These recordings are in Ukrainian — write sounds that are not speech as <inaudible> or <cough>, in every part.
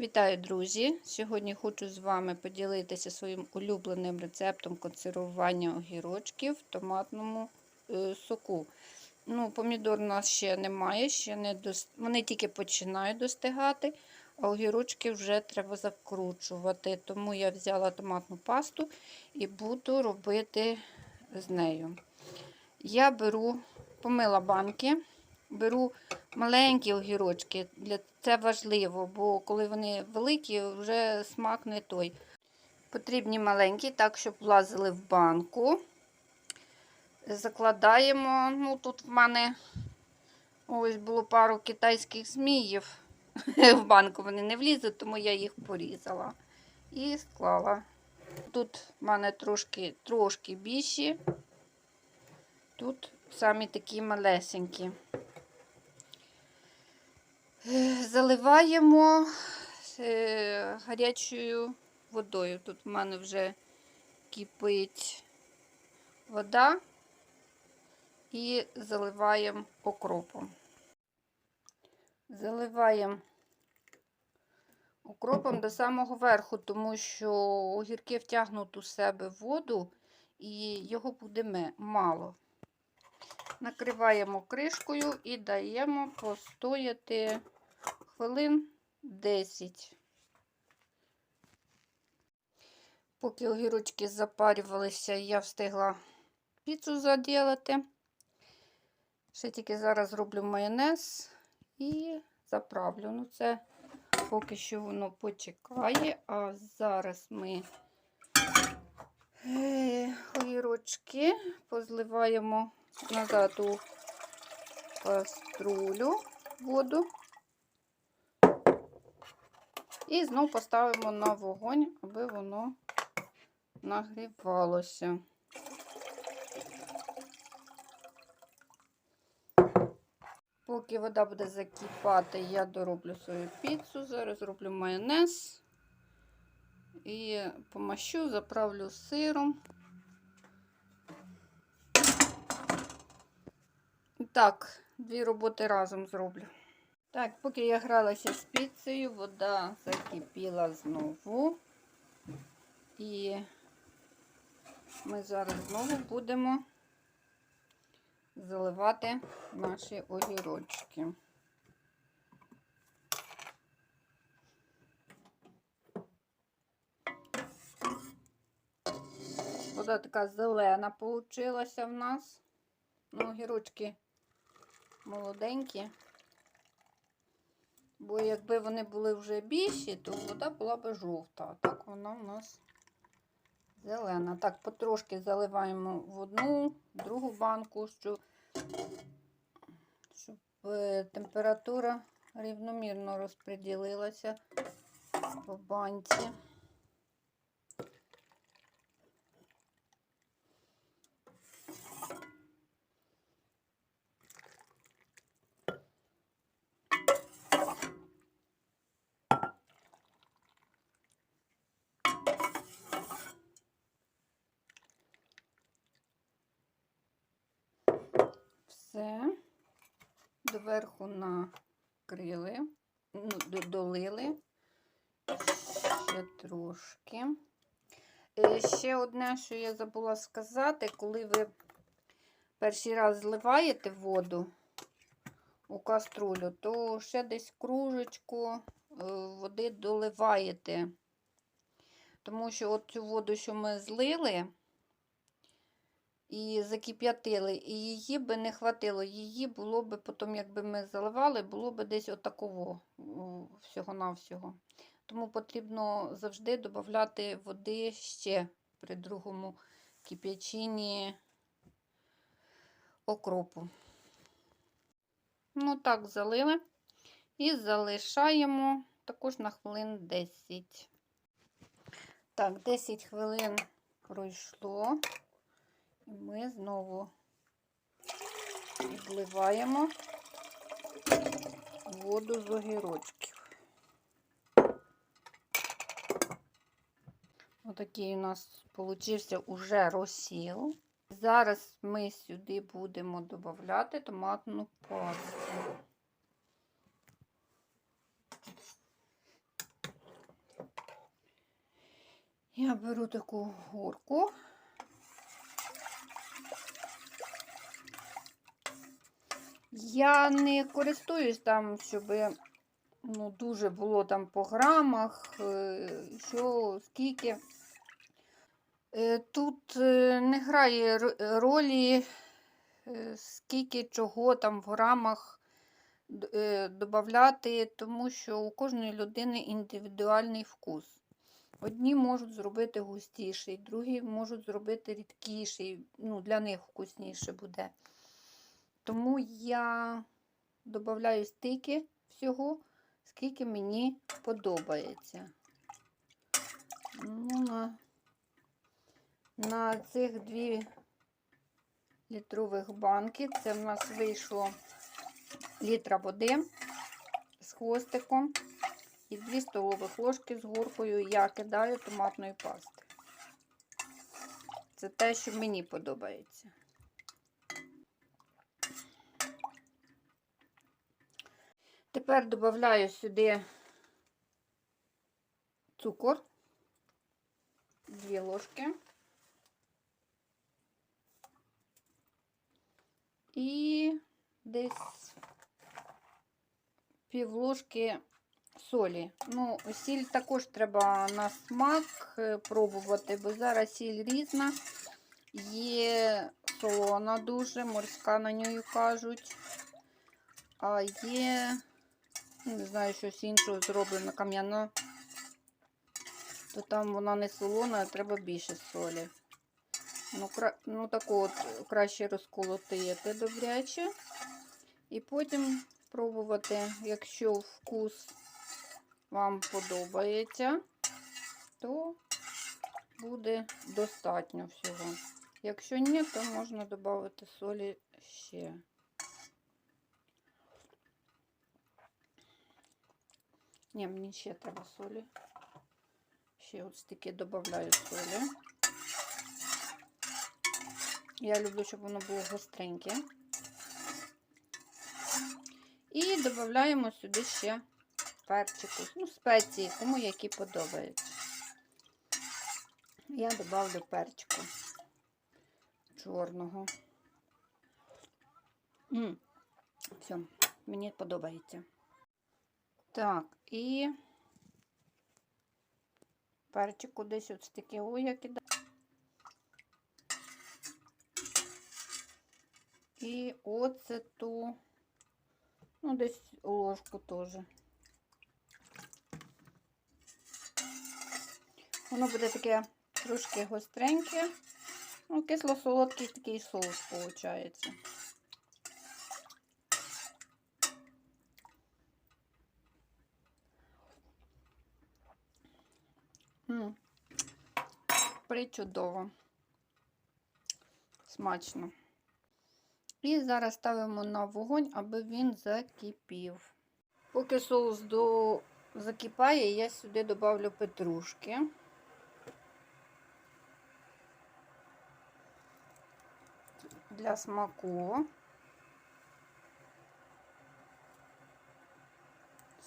Вітаю, друзі! Сьогодні хочу з вами поділитися своїм улюбленим рецептом консервування огірочків в томатному е, соку. Ну, Помідор у нас ще немає, ще не дос... вони тільки починають достигати, а огірочки вже треба закручувати. Тому я взяла томатну пасту і буду робити з нею. Я беру, помила банки. Беру маленькі огірочки. Для це важливо, бо коли вони великі, вже смак не той. Потрібні маленькі, так, щоб влазили в банку. Закладаємо. Ну, тут в мене ось було пару китайських зміїв. <laughs> В банку вони не влізуть, тому я їх порізала і склала. Тут в мене трошки, трошки більші. Тут самі такі малесенькі. Заливаємо е, гарячою водою. Тут в мене вже кипить вода і заливаємо окропом. Заливаємо окропом до самого верху, тому що огірки втягнуть у себе воду і його буде мало. Накриваємо кришкою і даємо постояти хвилин 10. Поки огірочки запарювалися, я встигла піцу заділити. Ще тільки зараз зроблю майонез і заправлю. Ну, це поки що воно почекає, а зараз ми е, огірочки позливаємо назад у каструлю воду і знову поставимо на вогонь, аби воно нагрівалося. Поки вода буде закипати, я дороблю свою піцу. Зараз зроблю майонез і помащу, заправлю сиром. Так, дві роботи разом зроблю. Так, поки я гралася з піцею, вода закипіла знову. І ми зараз знову будемо заливати наші огірочки. Вода така зелена получилася в нас. Ну, огірочки молоденькі. Бо якби вони були вже більші, то вода була б жовта. А так вона у нас зелена. Так, потрошки заливаємо в одну, другу банку, щоб, щоб е, температура рівномірно розподілилася по банці. Все, доверху накрили, ну, долили ще трошки. Е, Ще одне, що я забула сказати, коли ви перший раз зливаєте воду у каструлю, то ще десь кружечку е, води доливаєте. Тому що от цю воду, що ми злили, і закип'ятили, і її би не хватило. Її було би потім, якби ми заливали, було би десь отаково всього-навсього. Тому потрібно завжди додати води ще при другому кип'ячині окропу. Ну так, залили і залишаємо також на хвилин 10. Так, 10 хвилин пройшло. Знову вливаємо воду з огірочків. Отакий у нас получився уже розсіл. Зараз ми сюди будемо додати томатну пасту. Я беру таку горку. Я не користуюсь там, щоб ну, дуже було там по грамах, е, що скільки. Е, Тут е, не грає ролі, скільки чого там в грамах додати, тому що у кожної людини індивідуальний вкус. Одні можуть зробити густіший, другі можуть зробити рідкіший, ну, для них вкусніше буде. Тому я додаю стільки всього, скільки мені подобається. Ну, на, на цих дві літрових банки це в нас вийшло літра води з хвостиком і 2 столових ложки з горкою я кидаю томатної пасти. Це те, що мені подобається. Тепер додаю сюди цукор, дві ложки. І десь пів ложки солі. Ну, сіль також треба на смак е, пробувати, бо зараз сіль різна. Є солона дуже, морська на неї кажуть. А є, не знаю, щось іншого зроблено кам'яно, то там вона не солона, а треба більше солі. Ну, кра... ну таку от краще розколотити добряче. І потім пробувати, якщо вкус вам подобається, то буде достатньо всього. Якщо ні, то можна додати солі ще. Ні, мені ще треба солі. Ще от стільки додаю солі. Я люблю, щоб воно було гостреньке. І додаємо сюди ще перчику, ну, спеції, кому які подобаються. Я додавлю перчику чорного. М, Все, мені подобається. Так, і перчику десь от стільки о, я кидаю. І оцету, ну, десь ложку теж. Воно буде таке трошки гостреньке. Ну, кисло-солодкий такий соус виходить. М. Причудово. Смачно. І зараз ставимо на вогонь, аби він закипів. Поки соус до... закипає, я сюди додавлю петрушки. Для смаку.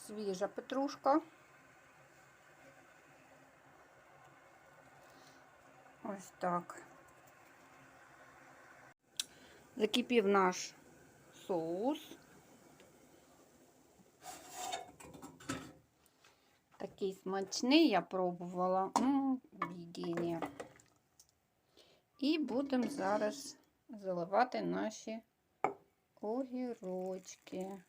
Свіжа петрушка. Ось так. Закипів наш соус. Такий смачний я пробувала. Об'єднання. І будемо зараз заливати наші огірочки.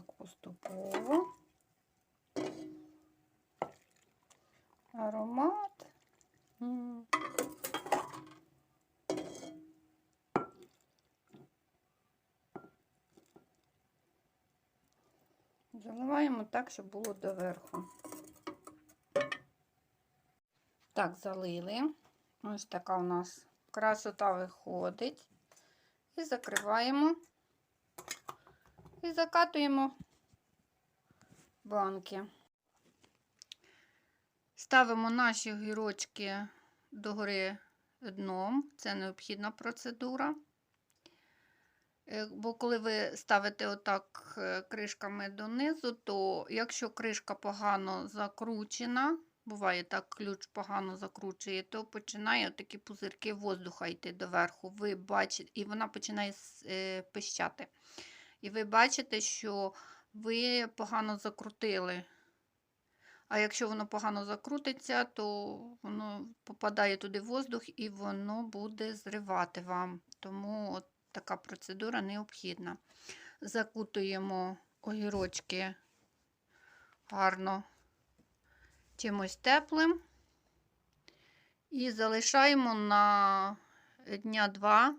Так, поступово. Аромат. Заливаємо так, щоб було доверху. Так, залили. Ось така у нас красота виходить. І закриваємо. І закатуємо банки. Ставимо наші огірочки догори дном. Це необхідна процедура. Е, Бо коли ви ставите отак е, кришками донизу, то якщо кришка погано закручена, буває так, ключ погано закручує, то починає такі пузирки воздуха йти доверху. Ви бачите, і вона починає е, пищати. І ви бачите, що ви погано закрутили. А якщо воно погано закрутиться, то воно попадає туди воздух і воно буде зривати вам. Тому от така процедура необхідна. Закутуємо огірочки гарно чимось теплим і залишаємо на дня два,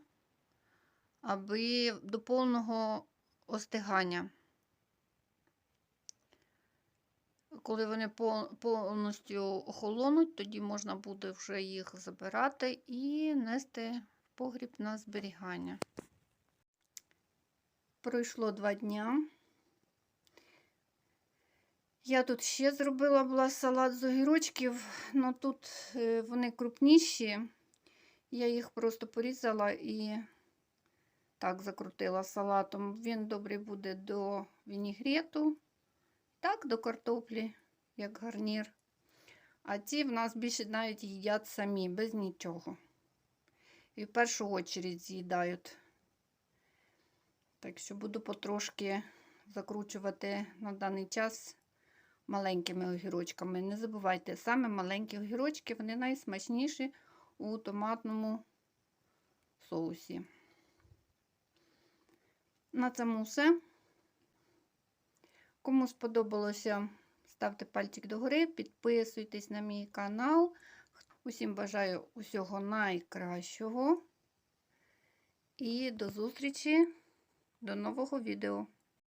аби до повного остигання. Коли вони повністю охолонуть, тоді можна буде вже їх забирати і нести в погріб на зберігання. Пройшло два дня. Я тут ще зробила була салат з огірочків, але тут е, вони крупніші. Я їх просто порізала і так закрутила салатом. Він добрий буде до вінігрету. Так, до картоплі, як гарнір. А ці в нас більше навіть їдять самі, без нічого. І в першу очередь з'їдають. Так що буду потрошки закручувати на даний час маленькими огірочками. Не забувайте, саме маленькі огірочки, вони найсмачніші у томатному соусі. На цьому все. Кому сподобалося, ставте пальчик догори, підписуйтесь на мій канал. Усім бажаю усього найкращого. І до зустрічі, до нового відео.